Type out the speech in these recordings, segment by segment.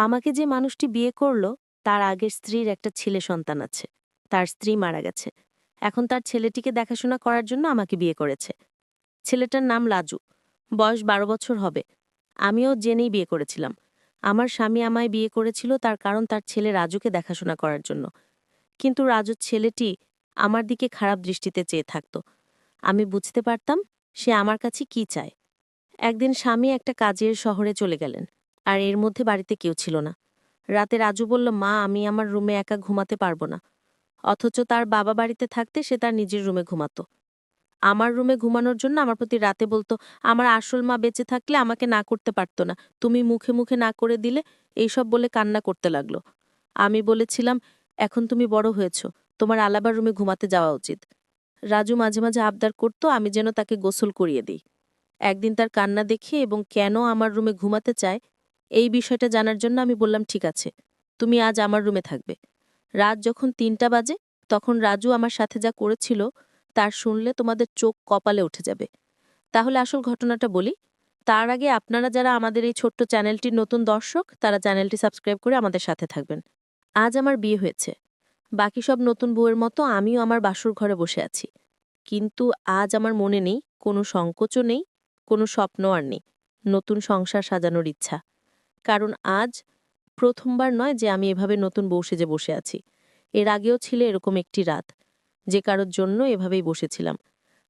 আমাকে যে মানুষটি বিয়ে করল, তার আগের স্ত্রীর একটা ছেলে সন্তান আছে। তার স্ত্রী মারা গেছে। এখন তার ছেলেটিকে দেখাশোনা করার জন্য আমাকে বিয়ে করেছে। ছেলেটার নাম লাজু। বয়স বারো বছর হবে। আমিও জেনেই বিয়ে করেছিলাম। আমার স্বামী আমায় বিয়ে করেছিল তার কারণ তার ছেলে রাজুকে দেখাশোনা করার জন্য। কিন্তু রাজুর ছেলেটি আমার দিকে খারাপ দৃষ্টিতে চেয়ে থাকত। আমি বুঝতে পারতাম, সে আমার কাছে কি চায়। একদিন স্বামী একটা কাজের শহরে চলে গেলেন। আর এর মধ্যে বাড়িতে কেউ ছিল না। রাতে রাজু বলল, মা, আমি আমার রুমে একা ঘুমাতে পারব না। অথচ তার বাবা বাড়িতে থাকতে সে তার নিজের রুমে ঘুমাতো। আমার রুমে ঘুমানোর জন্য আমার প্রতি রাতে বলতো, আমার আসল মা বেঁচে থাকলে আমাকে না করতে পারতো না। তুমি মুখে মুখে না করে দিলে এইসব বলে কান্না করতে লাগল। আমি বলেছিলাম, এখন তুমি বড় হয়েছ, তোমার আলাবার রুমে ঘুমাতে যাওয়া উচিত। রাজু মাঝে মাঝে আবদার করতো, আমি যেন তাকে গোসল করিয়ে দিই। একদিন তার কান্না দেখে এবং কেন আমার রুমে ঘুমাতে চায় এই বিষয়টা জানার জন্য আমি বললাম, ঠিক আছে, তুমি আজ আমার রুমে থাকবে। রাত যখন তিনটা বাজে, তখন রাজু আমার সাথে যা করেছিল, তার শুনলে তোমাদের চোখ কপালে উঠে যাবে। তাহলে আসল ঘটনাটা বলি। তার আগে আপনারা যারা আমাদের এই ছোট্ট চ্যানেলটির নতুন দর্শক, তারা চ্যানেলটি সাবস্ক্রাইব করে আমাদের সাথে থাকবেন। আজ আমার বিয়ে হয়েছে। বাকি সব নতুন বউয়ের মতো আমিও আমার বাসুর ঘরে বসে আছি। কিন্তু আজ আমার মনে নেই, কোনো সংকোচও নেই, কোনো স্বপ্ন আর নেই। নতুন সংসার সাজানোর ইচ্ছা। কারণ আজ প্রথমবার নয় যে আমি এভাবে নতুন বউ সেজে বসে আছি। এর আগেও ছিল এরকম একটি রাত। যে কারোর জন্য এভাবেই বসেছিলাম।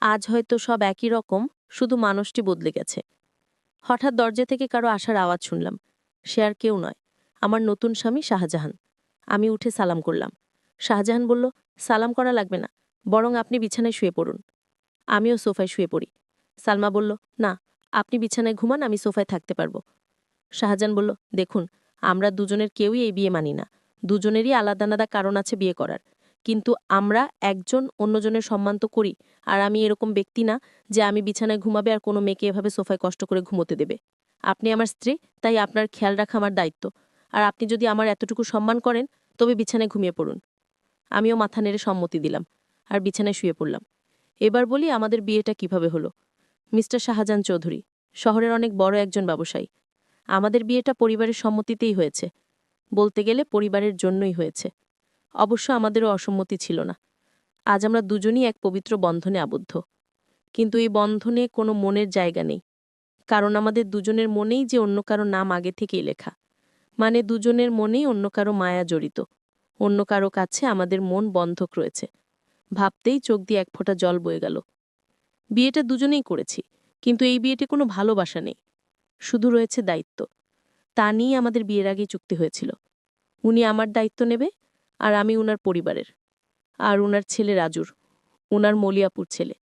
আজ হয়তো সব একই রকম, শুধু মানুষটি বদলে গেছে। হঠাৎ দরজা থেকে কারও আসার আওয়াজ শুনলাম। সে আর কেউ নয়। আমার নতুন স্বামী শাহজাহান। আমি উঠে সালাম করলাম। শাহজাহান বলল, সালাম করা লাগবে না। বরং আপনি বিছানায় শুয়ে পড়ুন। আমিও সোফায় শুয়ে পড়ি। সালমা বলল, না, আপনি বিছানায় ঘুমান, আমি সোফায় থাকতে পারব। শাহজাহান বলল, দেখুন, আমরা দুজনের কেউই এই বিয়ে মানি না। দুজনেরই আলাদা আলাদা কারণ আছে বিয়ে করার। কিন্তু আমরা একজন অন্যজনের সম্মান তো করি, আর আমি এরকম ব্যক্তি না যে আমি বিছানায় ঘুমাবে আর কোনো মেয়েকে এভাবে সোফায় কষ্ট করে ঘুমোতে দেবে। আপনি আমার স্ত্রী, তাই আপনার খেয়াল রাখা আমার দায়িত্ব। আর আপনি যদি আমার এতটুকু সম্মান করেন, তবে বিছানায় ঘুমিয়ে পড়ুন। আমিও মাথা নেড়ে সম্মতি দিলাম আর বিছানায় শুয়ে পড়লাম। এবার বলি আমাদের বিয়েটা কীভাবে হলো। মিস্টার শাহজাহান চৌধুরী, শহরের অনেক বড় একজন ব্যবসায়ী। আমাদের বিয়েটা পরিবারের সম্মতিতেই হয়েছে। বলতে গেলে পরিবারের জন্যই হয়েছে। অবশ্য আমাদেরও অসম্মতি ছিল না। আজ আমরা দুজনই এক পবিত্র বন্ধনে আবদ্ধ। কিন্তু এই বন্ধনে কোনো মনের জায়গা নেই। কারণ আমাদের দুজনের মনেই যে অন্য কারও নাম আগে থেকেই লেখা। মানে দুজনের মনেই অন্য কারও মায়া জড়িত। অন্য কারও কাছে আমাদের মন বন্ধক রয়েছে। ভাবতেই চোখ দিয়ে এক ফোঁটা জল বয়ে গেল। বিয়েটা দুজনেই করেছি, কিন্তু এই বিয়েতে কোনো ভালোবাসা নেই। শুধু রয়েছে দায়িত্ব। তা নিয়ে আমাদের বিয়ের আগেই চুক্তি হয়েছিল। উনি আমার দায়িত্ব নেবে আর আমি উনার পরিবারের। আর উনার ছেলে রাজুর, উনার মলিয়াপুর ছেলে।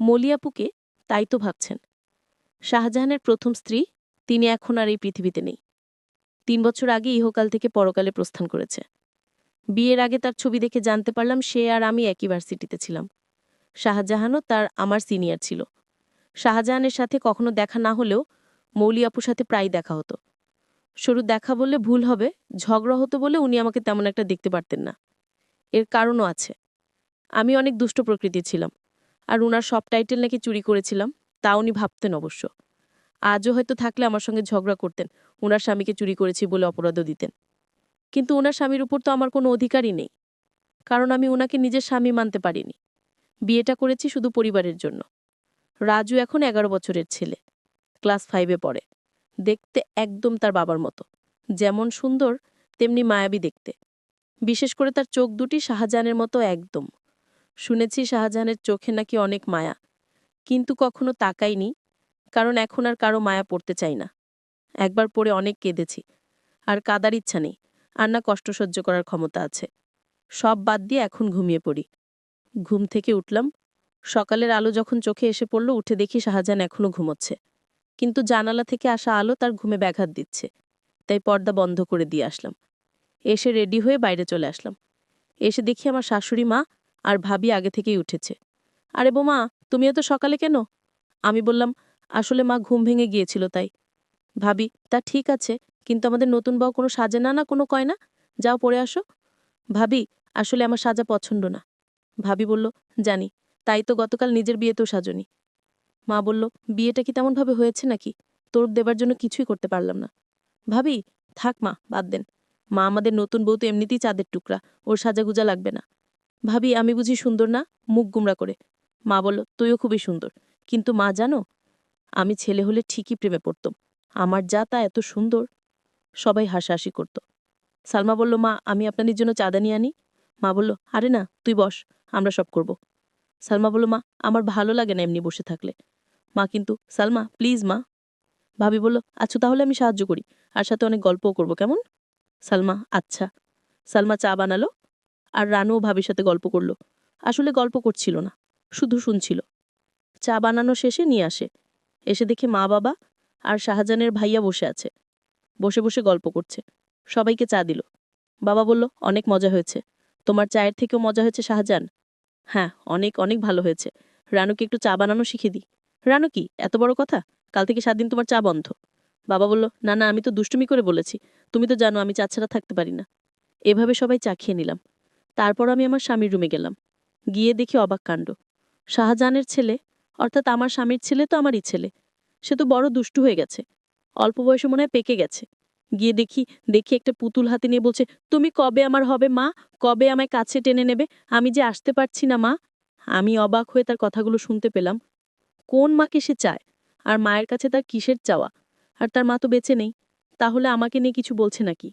মলিয়াপুকে তাই তো ভাবছেন। শাহজাহানের প্রথম স্ত্রী তিনি এখন আর এই পৃথিবীতে নেই। তিন বছর আগে ইহকাল থেকে পরকালে প্রস্থান করেছে। বিয়ের আগে তার ছবি দেখে জানতে পারলাম সে আর আমি একই ভার্সিটিতে ছিলাম। শাহজাহানও তার আমার সিনিয়র ছিল। শাহজাহানের সাথে কখনো দেখা না হলেও মৌলি আপুর সাথে প্রায় দেখা হতো। শুরু দেখা বললে ভুল হবে, ঝগড়া হতো বলে উনি আমাকে তেমন একটা দেখতে পারতেন না। এর কারণও আছে। আমি অনেক দুষ্ট প্রকৃতির ছিলাম, আর উনার সব টাইটেল নাকি চুরি করেছিলাম, তা উনি ভাবতেন অবশ্য। আজও হয়তো থাকলে আমার সঙ্গে ঝগড়া করতেন, উনার স্বামীকে চুরি করেছি বলে অপরাধও দিতেন। কিন্তু ওনার স্বামীর উপর তো আমার কোনো অধিকারই নেই, কারণ আমি ওনাকে নিজের স্বামী মানতে পারিনি। বিয়েটা করেছি শুধু পরিবারের জন্য। রাজু এখন এগারো বছরের ছেলে। ক্লাস ফাইভে পড়ে। দেখতে একদম তার বাবার মতো। যেমন সুন্দর, তেমনি মায়াবী দেখতে। বিশেষ করে তার চোখ দুটি শাহজাহানের মতো একদম। শুনেছি শাহজাহানের চোখে নাকি অনেক মায়া। কিন্তু কখনো তাকাইনি, কারণ এখন আর কারও মায়া পড়তে চাই না। একবার পড়ে অনেক কেঁদেছি। আর কাদার ইচ্ছা নেই, আর না কষ্ট সহ্য করার ক্ষমতা আছে। সব বাদ দিয়ে এখন ঘুমিয়ে পড়ি। ঘুম থেকে উঠলাম। সকালের আলো যখন চোখে এসে পড়ল, উঠে দেখি শাহজাহান এখনও ঘুমোচ্ছে। কিন্তু জানালা থেকে আসা আলো তার ঘুমে ব্যাঘাত দিচ্ছে। তাই পর্দা বন্ধ করে দিয়ে আসলাম। এসে রেডি হয়ে বাইরে চলে আসলাম। এসে দেখি আমার শাশুড়ি মা আর ভাবি আগে থেকেই উঠেছে। আরে বোমা তুমি এত সকালে কেন? আমি বললাম, আসলে মা ঘুম ভেঙে গিয়েছিল তাই। ভাবি, তা ঠিক আছে, কিন্তু আমাদের নতুন বউ কোনো সাজে না না কোনো কয় না? যাও পরে আসো। ভাবি, আসলে আমার সাজা পছন্দ না। ভাবি বলল, জানি, তাই তো গতকাল নিজের বিয়েতেও সাজনি। মা বলল, বিয়েটা কি তেমনভাবে হয়েছে নাকি? তোর দেবার জন্য কিছুই করতে পারলাম না। ভাবি, থাক মা, বাদ দেন। মা আমাদের নতুন বউ তো এমনিতেই চাঁদের টুকরা, ওর সাজাগুজা লাগবে না। ভাবি, আমি বুঝি সুন্দর না? মুখ গুমরা করে। মা বলল, তুইও খুবই সুন্দর। কিন্তু মা জানো, আমি ছেলে হলে ঠিকই প্রেমে পড়তাম। আমার যা তা এত সুন্দর। সবাই হাসাহাসি করত। সালমা বলল, মা, আমি আপনাদের জন্য চাঁদা নিয়ে আনি। মা বলল, আরে না, তুই বস, আমরা সব করব। সালমা বলল, মা, আমার ভালো লাগে না এমনি বসে থাকলে। মা কিন্তু, সালমা, প্লিজ মা। ভাবি বলল আচ্ছা তাহলে আমি সাহায্য করি, আর সাথে অনেক গল্পও করব, কেমন? সালমা আচ্ছা। সালমা চা বানালো, আর রানুও ভাবির সাথে গল্প করল। আসলে গল্প করছিল না, শুধু শুনছিল। চা বানানো শেষে নিয়ে আসে। এসে দেখে মা বাবা আর শাহজাহানের ভাইয়া বসে আছে। বসে বসে গল্প করছে। সবাইকে চা দিল। বাবা বলল, অনেক মজা হয়েছে। তোমার চায়ের থেকেও মজা হয়েছে শাহজাহান? হ্যাঁ অনেক অনেক ভালো হয়েছে। রানুকে একটু চা বানানো শিখিয়ে দিই। রানু কি? এত বড় কথা? কাল থেকে সাত দিন তোমার চা বন্ধ। বাবা বলল, না না, আমি তো দুষ্টুমি করে বলেছি। তুমি তো জানো, আমি চা ছাড়া থাকতে পারি না। এভাবে সবাই চা খেয়ে নিলাম। তারপর আমি আমার স্বামীর রুমে গেলাম। গিয়ে দেখি অবাক কাণ্ড। শাহজাহানের ছেলে, অর্থাৎ আমার স্বামীর ছেলে তো আমারই ছেলে। সে তো বড় দুষ্টু হয়ে গেছে। অল্প বয়সে মনে হয় পেকে গেছে। গিয়ে দেখি দেখি একটা পুতুল হাতে নিয়ে বলছে, তুমি কবে আমার হবে, মা? কবে আমায় কাছে টেনে নেবে? আমি যে আসতে পারছি না, মা? আমি অবাক হয়ে তার কথাগুলো শুনতে পেলাম। কোন মাকে সে চায়? আর মায়ের কাছে তার কিসের চাওয়া? আর তার মা তো বেঁচে নেই, তাহলে আমাকে নিয়ে কিছু বলছে নাকি?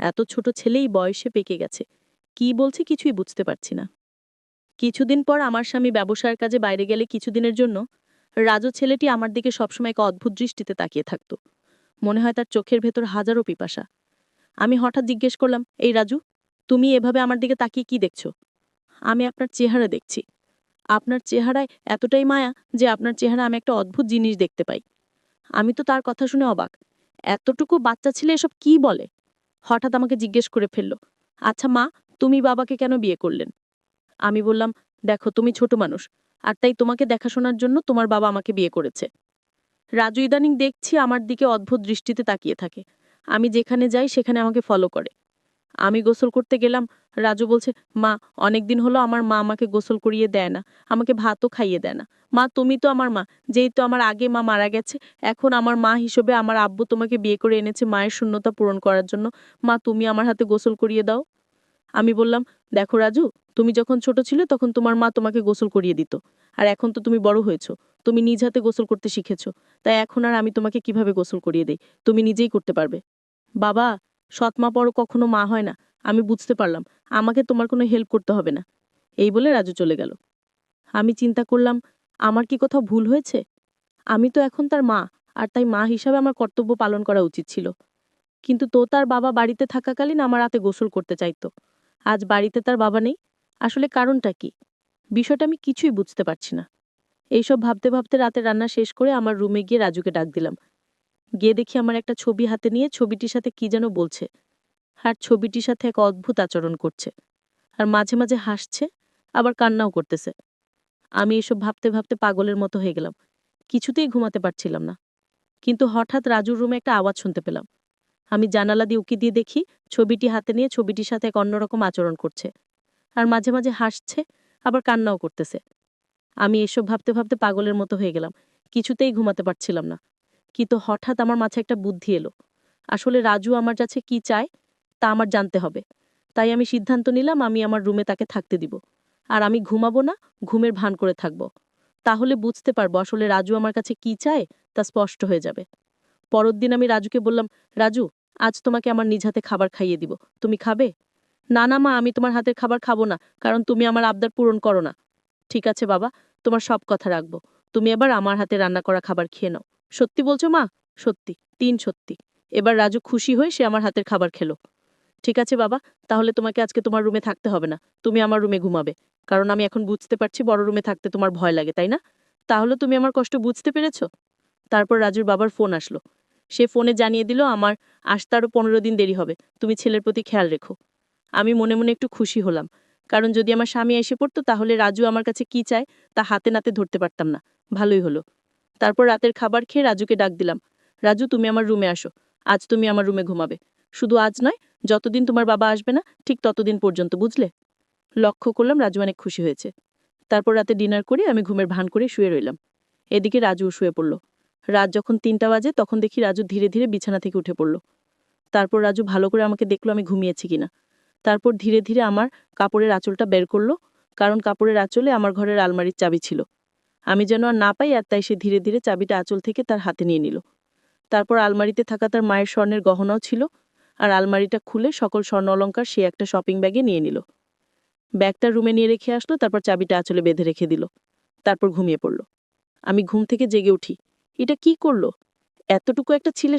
এত ছোট ছেলেই বয়সে পেকে গেছে, কি বলছে কিছুই বুঝতে পারছি না। কিছুদিন পর আমার স্বামী ব্যবসার কাজে বাইরে গেলে কিছুদিনের জন্য রাজু ছেলেটি আমার দিকে সবসময় এক অদ্ভুত দৃষ্টিতে তাকিয়ে থাকত। মনে হয় তার চোখের ভেতর হাজারো পিপাসা। আমি হঠাৎ জিজ্ঞেস করলাম, এই রাজু, তুমি এভাবে আমার দিকে তাকিয়ে কি দেখছ? আমি আপনার চেহারা দেখছি। আপনার চেহারায় এতটাই মায়া যে আপনার চেহারা আমি একটা অদ্ভুত জিনিস দেখতে পাই। আমি তো তার কথা শুনে অবাক। এতটুকু বাচ্চা ছেলে এসব কি বলে? হঠাৎ আমাকে জিজ্ঞেস করে ফেলল আচ্ছা মা, তুমি বাবাকে কেন বিয়ে করলেন? আমি বললাম, দেখো, তুমি ছোট মানুষ, আর তাই তোমাকে দেখাশোনার জন্য তোমার বাবা আমাকে বিয়ে করেছে। রাজু ইদানিং দেখছি আমার দিকে অদ্ভুত দৃষ্টিতে তাকিয়ে থাকে। আমি যেখানে যাই সেখানে আমাকে ফলো করে। আমি গোসল করতে গেলাম। রাজু বলছে, মা অনেক দিন হলো আমার মা আমাকে গোসল করিয়ে দেয় না, আমাকে ভাতও খাইয়ে দেয় না। মা, তুমি তো আমার মা যেই তো আমার আগে মা মারা গেছে, এখন আমার মা হিসেবে আমার আব্বু তোমাকে বিয়ে করে এনেছে মায়ের শূন্যতা পূরণ করার জন্য। মা, তুমি আমার হাতে গোসল করিয়ে দাও। আমি বললাম, দেখো রাজু, তুমি যখন ছোট ছিলে তখন তোমার মা তোমাকে গোসল করিয়ে দিত, আর এখন তো তুমি বড় হয়েছো, তুমি নিজ হাতে গোসল করতে শিখেছো, তাই এখন আর আমি তোমাকে কীভাবে গোসল করিয়ে দেই, তুমি নিজেই করতে পারবে। বাবা সৎ মা পরও কখনো মা হয় না, আমি বুঝতে পারলাম, আমাকে তোমার কোনো হেল্প করতে হবে না। এই বলে রাজু চলে গেল। আমি চিন্তা করলাম, আমার কি কোথাও ভুল হয়েছে? আমি তো এখন তার মা, আর তাই মা হিসাবে আমার কর্তব্য পালন করা উচিত ছিল। কিন্তু তো তার বাবা বাড়িতে থাকাকালীন আমার রাতে গোসল করতে চাইতো। আজ বাড়িতে তার বাবা নেই, আসলে কারণটা কি? বিষয়টা আমি কিছুই বুঝতে পারছি না। এইসব ভাবতে ভাবতে রাতে রান্না শেষ করে আমার রুমে গিয়ে রাজুকে ডাক দিলাম। গিয়ে দেখি আমার একটা ছবি হাতে নিয়ে ছবিটির সাথে কি যেন বলছে। আর ছবিটির সাথে এক অদ্ভুত আচরণ করছে। আর মাঝে মাঝে হাসছে, আবার কান্নাও করতেছে। আমি এসব ভাবতে ভাবতে পাগলের মতো হয়ে গেলাম। কিছুতেই ঘুমাতে পারছিলাম না। কিন্তু হঠাৎ রাজুর রুমে একটা আওয়াজ শুনতে পেলাম। আমি জানালা দিয়ে উকি দিয়ে দেখি ছবিটি হাতে নিয়ে ছবিটির সাথে এক অন্যরকম আচরণ করছে। আর মাঝে মাঝে হাসছে, আবার কান্নাও করতেছে। আমি এসব ভাবতে ভাবতে পাগলের মতো হয়ে গেলাম। কিছুতেই ঘুমাতে পারছিলাম না। কিন্তু হঠাৎ আমার মাঝে একটা বুদ্ধি এলো। আসলে রাজু আমার কাছে কি চায়, তা আমার জানতে হবে। তাই আমি সিদ্ধান্ত নিলাম আমি আমার রুমে তাকে থাকতে দিব। আর আমি ঘুমাবো না, ঘুমের ভান করে থাকব। তাহলে বুঝতে পারব আসলে রাজু আমার কাছে কি চায়, তা স্পষ্ট হয়ে যাবে। পরের দিন আমি রাজুকে বললাম, রাজু, আজ তোমাকে আমার নিজ হাতে খাবার খাইয়ে দিব। তুমি খাবে? না না মা, আমি তোমার হাতের খাবার খাব না, কারণ তুমি আমার আবদার পূরণ করো না। ঠিক আছে বাবা, তোমার সব কথা রাখব। তুমি এবার আমার হাতে রান্না করা খাবার খেয়ে নাও। সত্যি বলছো মা? সত্যি, তিন সত্যি। এবার রাজু খুশি হয়ে সে আমার হাতের খাবার খেলো। ঠিক আছে বাবা, তাহলে তোমাকে আজকে তোমার রুমে থাকতে হবে না। তুমি আমার রুমে ঘুমাবে। কারণ আমি এখন বুঝতে পারছি বড় রুমে থাকতে তোমার ভয় লাগে, তাই না? তাহলে তুমি আমার কষ্ট বুঝতে পেরেছ? তারপর রাজুর বাবার ফোন আসলো। সে ফোনে জানিয়ে দিল, আমার আসতে আরও পনেরো দিন দেরি হবে। তুমি ছেলের প্রতি খেয়াল রেখো। আমি মনে মনে একটু খুশি হলাম। কারণ যদি আমার স্বামী এসে পড়তো, তাহলে রাজু আমার কাছে কি চায়, তা হাতে নাতে ধরতে পারতাম না। ভালোই হলো। তারপর রাতের খাবার খেয়ে রাজুকে ডাক দিলাম, রাজু, তুমি আমার রুমে আসো, আজ তুমি আমার রুমে ঘুমাবে। শুধু আজ নয়, যতদিন তোমার বাবা আসবে না, ঠিক ততদিন পর্যন্ত, বুঝলে? লক্ষ্য করলাম রাজু অনেক খুশি হয়েছে। তারপর রাতে ডিনার করে আমি ঘুমের ভান করে শুয়ে রইলাম। এদিকে রাজু শুয়ে পড়ল। রাত যখন তিনটা বাজে, তখন দেখি রাজু ধীরে ধীরে বিছানা থেকে উঠে পড়ল। তারপর রাজু ভালো করে আমাকে দেখল আমি ঘুমিয়েছি কিনা। তারপর ধীরে ধীরে আমার কাপড়ের আঁচলটা বের করল, কারণ কাপড়ের আঁচলে আমার ঘরের আলমারির চাবি ছিল। আমি যেন আর না পাই আর তাই সে ধীরে ধীরে চাবিটা আঁচল থেকে তার হাতে নিয়ে নিল। তারপর আলমারিতে থাকা তার মায়ের স্বর্ণের গহনাও ছিল আর আলমারিটা খুলে সকল স্বর্ণ অলঙ্কার সে একটা শপিং ব্যাগে নিয়ে নিল। ব্যাগটা রুমে নিয়ে রেখে আসলো, তারপর চাবিটা আঁচলে বেঁধে রেখে দিল। তারপর ঘুমিয়ে পড়ল। আমি ঘুম থেকে জেগে উঠি। এটা কি করল? এতটুকু একটা ছেলে